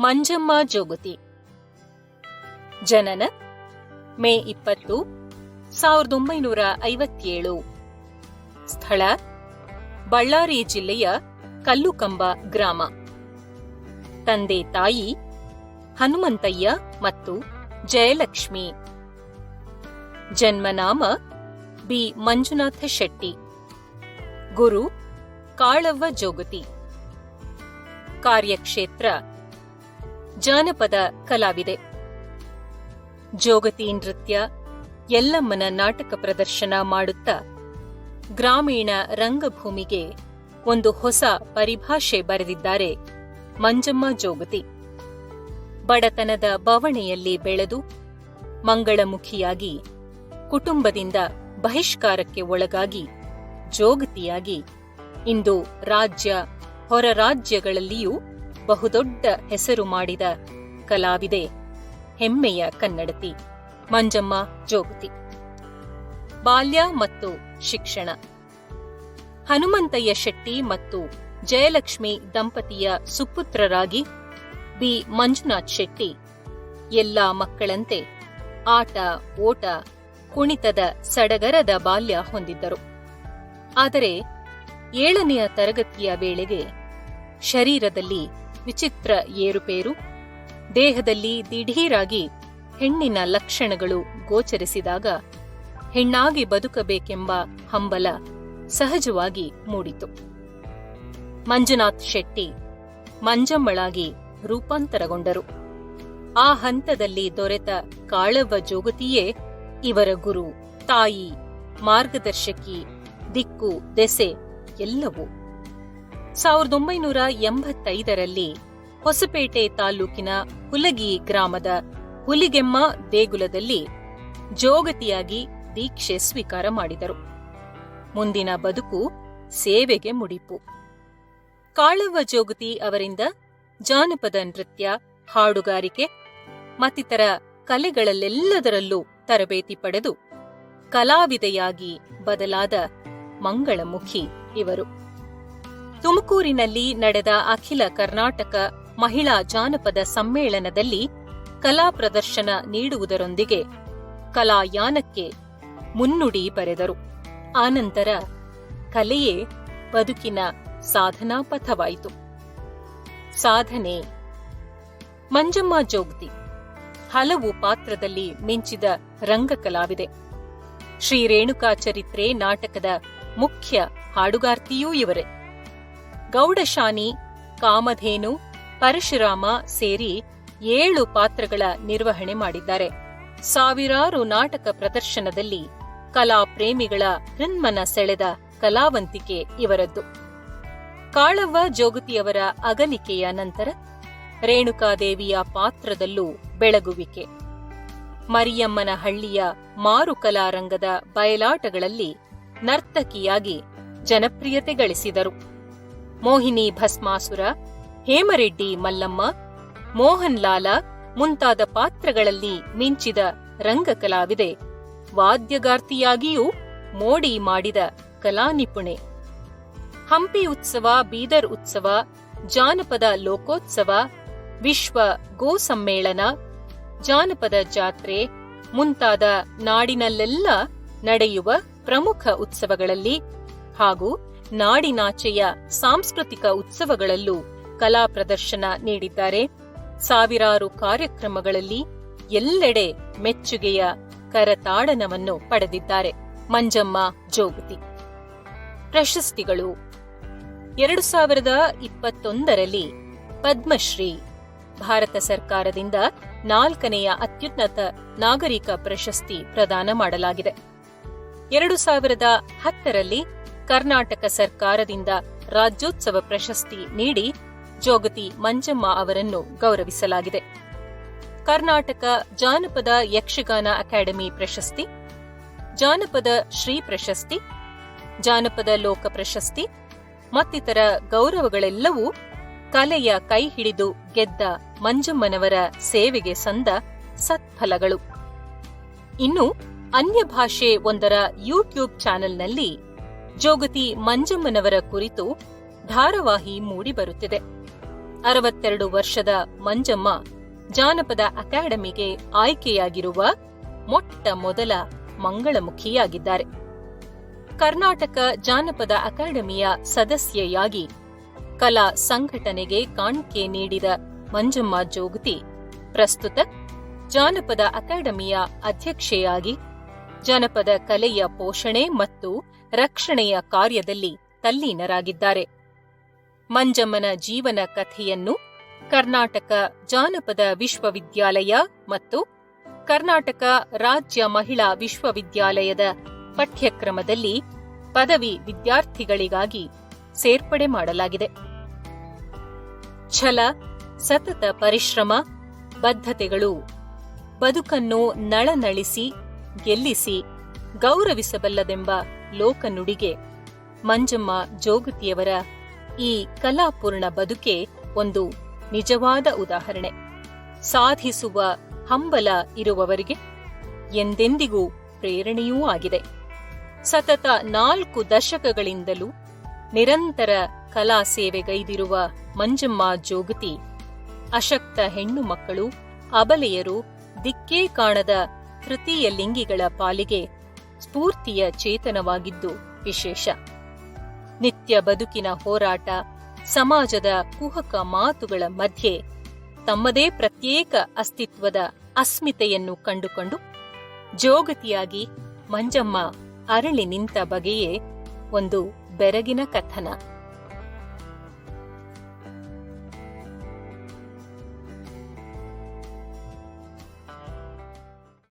ಮಂಜಮ್ಮ ಜೋಗತಿ. ಜನನ ಮೇ ಇಪ್ಪತ್ತು, ಸಾವಿರದ ಒಂಬೈನೂರ ಐವತ್ತೇಳು. ಸ್ಥಳ ಬಳ್ಳಾರಿ ಜಿಲ್ಲೆಯ ಕಲ್ಲುಕಂಬ ಗ್ರಾಮ. ತಂದೆ ತಾಯಿ ಹನುಮಂತಯ್ಯ ಮತ್ತು ಜಯಲಕ್ಷ್ಮಿ. ಜನ್ಮನಾಮ ಬಿ. ಮಂಜುನಾಥ ಶೆಟ್ಟಿ. ಗುರು ಕಾಳವ್ವ ಜೋಗತಿ. ಕಾರ್ಯಕ್ಷೇತ್ರ ಜಾನಪದ ಕಲಾವಿದೆ. ಜೋಗತಿ ನೃತ್ಯ, ಯಲ್ಲಮ್ಮನ ನಾಟಕ ಪ್ರದರ್ಶನ ಮಾಡುತ್ತಾ ಗ್ರಾಮೀಣ ರಂಗಭೂಮಿಗೆ ಒಂದು ಹೊಸ ಪರಿಭಾಷೆ ಬರೆದಿದ್ದಾರೆ ಮಂಜಮ್ಮ ಜೋಗತಿ. ಬಡತನದ ಬವಣೆಯಲ್ಲಿ ಬೆಳೆದು ಮಂಗಳಮುಖಿಯಾಗಿ ಕುಟುಂಬದಿಂದ ಬಹಿಷ್ಕಾರಕ್ಕೆ ಒಳಗಾಗಿ ಜೋಗತಿಯಾಗಿ ಇಂದು ರಾಜ್ಯ ಹೊರ ರಾಜ್ಯಗಳಲ್ಲಿಯೂ ಬಹುದೊಡ್ಡ ಹೆಸರು ಮಾಡಿದ ಕಲಾವಿದೆ ಹೆಮ್ಮೆಯ ಕನ್ನಡತಿ ಮಂಜಮ್ಮ ಜೋಗತಿ. ಬಾಲ್ಯ ಮತ್ತು ಶಿಕ್ಷಣ. ಹನುಮಂತಯ್ಯ ಶೆಟ್ಟಿ ಮತ್ತು ಜಯಲಕ್ಷ್ಮಿ ದಂಪತಿಯ ಸುಪುತ್ರರಾಗಿ ಬಿ. ಮಂಜುನಾಥ್ ಶೆಟ್ಟಿ ಎಲ್ಲ ಮಕ್ಕಳಂತೆ ಆಟ, ಓಟ, ಕುಣಿತದ ಸಡಗರದ ಬಾಲ್ಯ ಹೊಂದಿದ್ದರು. ಆದರೆ ಏಳನೆಯ ತರಗತಿಯ ವೇಳೆಗೆ ಶರೀರದಲ್ಲಿ ವಿಚಿತ್ರ ಏರುಪೇರು. ದೇಹದಲ್ಲಿ ದಿಢೀರಾಗಿ ಹೆಣ್ಣಿನ ಲಕ್ಷಣಗಳು ಗೋಚರಿಸಿದಾಗ ಹೆಣ್ಣಾಗಿ ಬದುಕಬೇಕೆಂಬ ಹಂಬಲ ಸಹಜವಾಗಿ ಮೂಡಿತು. ಮಂಜುನಾಥ್ ಶೆಟ್ಟಿ ಮಂಜಮ್ಮಳಾಗಿ ರೂಪಾಂತರಗೊಂಡರು. ಆ ಹಂತದಲ್ಲಿ ದೊರೆತ ಕಾಳವ್ವ ಜೋಗತಿಯೇ ಇವರ ಗುರು, ತಾಯಿ, ಮಾರ್ಗದರ್ಶಕಿ, ದಿಕ್ಕು, ದೆಸೆ ಎಲ್ಲವೂ ಸಾವಿರದ ಒಂಬೈನೂರ ಎಂಬತ್ತೈದರಲ್ಲಿ ಹೊಸಪೇಟೆ ತಾಲೂಕಿನ ಹುಲಗಿ ಗ್ರಾಮದ ಹುಲಿಗೆಮ್ಮ ದೇಗುಲದಲ್ಲಿ ಜೋಗತಿಯಾಗಿ ದೀಕ್ಷೆ ಸ್ವೀಕಾರ ಮಾಡಿದರು. ಮುಂದಿನ ಬದುಕು ಸೇವೆಗೆ ಮುಡಿಪು. ಕಾಳವ್ವ ಜೋಗತಿ ಅವರಿಂದ ಜಾನಪದ ನೃತ್ಯ, ಹಾಡುಗಾರಿಕೆ, ಮತ್ತಿತರ ಕಲೆಗಳಲ್ಲೆಲ್ಲದರಲ್ಲೂ ತರಬೇತಿ ಪಡೆದು ಕಲಾವಿದೆಯಾಗಿ ಬದಲಾದ ಮಂಗಳಮುಖಿ ಇವರು. ತುಮಕೂರಿನಲ್ಲಿ ನಡೆದ ಅಖಿಲ ಕರ್ನಾಟಕ ಮಹಿಳಾ ಜಾನಪದ ಸಮ್ಮೇಳನದಲ್ಲಿ ಕಲಾ ಪ್ರದರ್ಶನ ನೀಡುವುದರೊಂದಿಗೆ ಕಲಾಯಾನಕ್ಕೆ ಮುನ್ನುಡಿ ಬರೆದರು. ಆನಂತರ ಕಲೆಯೇ ಬದುಕಿನ ಸಾಧನಾ ಪಥವಾಯಿತು ಸಾಧನೆ ಮಂಜಮ್ಮ ಜೋಗ್ತಿ ಹಲವು ಪಾತ್ರದಲ್ಲಿ ಮಿಂಚಿದ ರಂಗ ಕಲಾವಿದೆ ಶ್ರೀ ರೇಣುಕಾ ಚರಿತ್ರೆ ನಾಟಕದ ಮುಖ್ಯ ಹಾಡುಗಾರ್ತಿಯೂ ಇವರೇ. ಗೌಡಶಾನಿ, ಕಾಮಧೇನು, ಪರಶುರಾಮ ಸೇರಿ ಏಳು ಪಾತ್ರಗಳ ನಿರ್ವಹಣೆ ಮಾಡಿದ್ದಾರೆ. ಸಾವಿರಾರು ನಾಟಕ ಪ್ರದರ್ಶನದಲ್ಲಿ ಕಲಾ ಪ್ರೇಮಿಗಳ ಹೃನ್ಮನ ಸೆಳೆದ ಕಲಾವಂತಿಕೆ ಇವರದ್ದು. ಕಾಳವ್ವ ಜೋಗತಿಯವರ ಅಗಲಿಕೆಯ ನಂತರ ರೇಣುಕಾದೇವಿಯ ಪಾತ್ರದಲ್ಲೂ ಬೆಳಗುವಿಕೆ. ಮರಿಯಮ್ಮನ ಹಳ್ಳಿಯ ಮಾರು ಕಲಾರಂಗದ ಬಯಲಾಟಗಳಲ್ಲಿ ನರ್ತಕಿಯಾಗಿ ಜನಪ್ರಿಯತೆ ಗಳಿಸಿದರು. ಮೋಹಿನಿ ಭಸ್ಮಾಸುರ, ಹೇಮರೆಡ್ಡಿ ಮಲ್ಲಮ್ಮ, ಮೋಹನ್ ಲಾಲ ಮುಂತಾದ ಪಾತ್ರಗಳಲ್ಲಿ ಮಿಂಚಿದ ರಂಗ ಕಲಾವಿದೆ ವಾದ್ಯಗಾರ್ತಿಯಾಗಿಯೂ ಮೋಡಿ ಮಾಡಿದ ಕಲಾನಿಪುಣೆ ಹಂಪಿ ಉತ್ಸವ, ಬೀದರ್ ಉತ್ಸವ, ಜಾನಪದ ಲೋಕೋತ್ಸವ, ವಿಶ್ವ ಗೋ ಸಮ್ಮೇಳನ ಜಾನಪದ ಜಾತ್ರೆ ಮುಂತಾದ ನಾಡಿನಲ್ಲೆಲ್ಲ ನಡೆಯುವ ಪ್ರಮುಖ ಉತ್ಸವಗಳಲ್ಲಿ ಹಾಗೂ ನಾಡಿನಾಚೆಯ ಸಾಂಸ್ಕೃತಿಕ ಉತ್ಸವಗಳಲ್ಲೂ ಕಲಾ ಪ್ರದರ್ಶನ ನೀಡಿದ್ದಾರೆ. ಸಾವಿರಾರು ಕಾರ್ಯಕ್ರಮಗಳಲ್ಲಿ ಎಲ್ಲೆಡೆ ಮೆಚ್ಚುಗೆಯ ಕರತಾಡನವನ್ನು ಪಡೆದಿದ್ದಾರೆ. ಮಂಜಮ್ಮ, ಜೋಗತಿ. ಪ್ರಶಸ್ತಿಗಳು. ಎರಡು ಸಾವಿರದ ಇಪ್ಪತ್ತೊಂದರಲ್ಲಿ ಪದ್ಮಶ್ರೀ ಭಾರತ ಸರ್ಕಾರದಿಂದ ನಾಲ್ಕನೆಯ ಅತ್ಯುನ್ನತ ನಾಗರಿಕ ಪ್ರಶಸ್ತಿ ಪ್ರದಾನ ಮಾಡಲಾಗಿದೆ. ಎರಡು ಸಾವಿರದ ಹತ್ತರಲ್ಲಿ ಕರ್ನಾಟಕ ಸರ್ಕಾರದಿಂದ ರಾಜ್ಯೋತ್ಸವ ಪ್ರಶಸ್ತಿ ನೀಡಿ ಜೋಗತಿ ಮಂಜಮ್ಮ ಅವರನ್ನು ಗೌರವಿಸಲಾಗಿದೆ. ಕರ್ನಾಟಕ ಜಾನಪದ ಯಕ್ಷಗಾನ ಅಕಾಡೆಮಿ ಪ್ರಶಸ್ತಿ, ಜಾನಪದ ಶ್ರೀ ಪ್ರಶಸ್ತಿ, ಜಾನಪದ ಲೋಕ ಪ್ರಶಸ್ತಿ, ಮತ್ತಿತರ ಗೌರವಗಳೆಲ್ಲವೂ ಕಲೆಯ ಕೈ ಹಿಡಿದು ಗೆದ್ದ ಮಂಜಮ್ಮನವರ ಸೇವೆಗೆ ಸಂದ ಸತ್ಫಲಗಳು. ಇನ್ನು ಅನ್ಯ ಭಾಷೆ ಒಂದರ ಯೂಟ್ಯೂಬ್ ಚಾನೆಲ್ನಲ್ಲಿ ಜೋಗತಿ ಮಂಜಮ್ಮನವರ ಕುರಿತು ಧಾರಾವಾಹಿ ಮೂಡಿಬರುತ್ತಿದೆ. ಅರವತ್ತೆರಡು ವರ್ಷದ ಮಂಜಮ್ಮ ಜಾನಪದ ಅಕಾಡೆಮಿಗೆ ಆಯ್ಕೆಯಾಗಿರುವ ಮೊಟ್ಟ ಮೊದಲ ಮಂಗಳಮುಖಿಯಾಗಿದ್ದಾರೆ. ಕರ್ನಾಟಕ ಜಾನಪದ ಅಕಾಡೆಮಿಯ ಸದಸ್ಯೆಯಾಗಿ ಕಲಾ ಸಂಘಟನೆಗೆ ಕಾಣಿಕೆ ನೀಡಿದ ಮಂಜಮ್ಮ ಜೋಗತಿ ಪ್ರಸ್ತುತ ಜಾನಪದ ಅಕಾಡೆಮಿಯ ಅಧ್ಯಕ್ಷೆಯಾಗಿ, ಜನಪದ ಕಲೆಯ ಪೋಷಣೆ ಮತ್ತು ರಕ್ಷಣೆಯ ಕಾರ್ಯದಲ್ಲಿ ತಲ್ಲೀನರಾಗಿದ್ದಾರೆ. ಮಂಜಮ್ಮನ ಜೀವನ ಕಥೆಯನ್ನು ಕರ್ನಾಟಕ ಜಾನಪದ ವಿಶ್ವವಿದ್ಯಾಲಯ ಮತ್ತು ಕರ್ನಾಟಕ ರಾಜ್ಯ ಮಹಿಳಾ ವಿಶ್ವವಿದ್ಯಾಲಯದ ಪಠ್ಯಕ್ರಮದಲ್ಲಿ ಪದವಿ ವಿದ್ಯಾರ್ಥಿಗಳಿಗಾಗಿ ಸೇರ್ಪಡೆ ಮಾಡಲಾಗಿದೆ. ಛಲ, ಸತತ ಪರಿಶ್ರಮ, ಬದ್ಧತೆಗಳು, ಬದುಕನ್ನು ನಳನಳಿಸಿ, ಗೆಲ್ಲಿಸಿ, ಗೌರವಿಸಬಲ್ಲದೆಂಬ ಲೋಕನುಡಿಗೆ. ಮಂಜಮ್ಮ ಜೋಗತಿಯವರ ಈ ಕಲಾಪೂರ್ಣ ಬದುಕೆ ಒಂದು ನಿಜವಾದ ಉದಾಹರಣೆ. ಸಾಧಿಸುವ ಹಂಬಲ ಇರುವವರಿಗೆ ಎಂದೆಂದಿಗೂ ಪ್ರೇರಣೆಯೂ ಆಗಿದೆ. ಸತತ ನಾಲ್ಕು ದಶಕಗಳಿಂದಲೂ ನಿರಂತರ ಕಲಾ ಸೇವೆಗೈದಿರುವ ಮಂಜಮ್ಮ ಜೋಗತಿ, ಅಶಕ್ತ ಹೆಣ್ಣು ಮಕ್ಕಳು, ಅಬಲೆಯರು, ದಿಕ್ಕೇ ಕಾಣದ ತೃತೀಯ ಲಿಂಗಿಗಳ ಪಾಲಿಗೆ ಸ್ಫೂರ್ತಿಯ ಚೇತನವಾಗಿದ್ದು ವಿಶೇಷ. ನಿತ್ಯ ಬದುಕಿನ ಹೋರಾಟ, ಸಮಾಜದ ಕುಹಕ ಮಾತುಗಳ ಮಧ್ಯೆ ತಮ್ಮದೇ ಪ್ರತ್ಯೇಕ ಅಸ್ತಿತ್ವದ ಅಸ್ಮಿತೆಯನ್ನು ಕಂಡುಕೊಂಡು ಜೋಗತಿಯಾಗಿ ಮಂಜಮ್ಮ ಅರಳಿ ನಿಂತ ಬಗೆಯೇ ಒಂದು ಬೆರಗಿನ ಕಥನ.